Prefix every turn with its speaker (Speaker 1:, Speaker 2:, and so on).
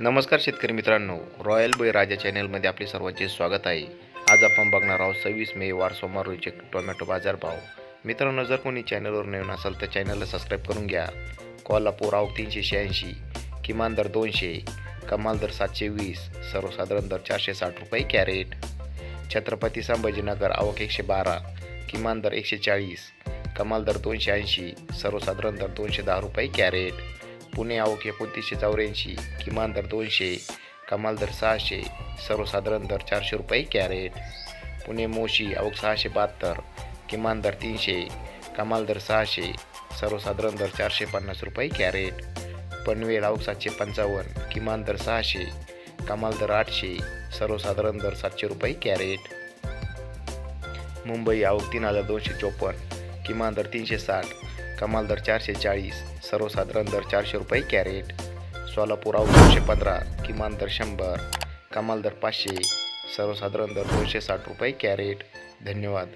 Speaker 1: नमस्कार शेतकरी मित्रांनो. रॉयल बॉय राजा चॅनलमध्ये आपले सर्वांचे स्वागत आहे. आज आपण बघणार आहोत सव्वीस मे वार सोमवार रोजचे टोमॅटो बाजारभाव मित्रांनो जर कोणी चॅनलवर नवीन असाल तर चॅनलला सबस्क्राईब करून घ्या. कोल्हापूर आव तीनशे शहाऐंशी किमान दर दोनशे कमाल दर सातशे वीस सर्वसाधारण दर चारशे साठ रुपये कॅरेट. छत्रपती संभाजीनगर आवक एकशे बारा किमान दर एकशे चाळीस कमाल दर दोनशे ऐंशी सर्वसाधारण दर दोनशे दहा रुपये कॅरेट. पुणे आवक एकोणतीसशे चौऱ्याऐंशी किमान दर दोनशे कमाल दर सहाशे सर्वसाधारण दर चारशे रुपये कॅरेट. पुणे मोशी आवक सहाशे बहात्तर किमान दर तीनशे कमाल दर सहाशे सर्वसाधारण दर चारशे पन्नास रुपये कॅरेट. पनवेल आवक सातशे पंचावन्न किमान दर सहाशे कमाल दर आठशे सर्वसाधारण दर सातशे रुपये कॅरेट. मुंबई आवक तीन हजार दोनशे चोपन्न किमान दर तीनशे साठ कमाल दर चारशे चाळीस सर्वसाधारण दर चारशे रुपये कॅरेट. सोलापूर दोनशे पंधरा किमान दर शंभर कमाल दर पाचशे सर्वसाधारण दर दोनशे साठ रुपये कॅरेट. धन्यवाद.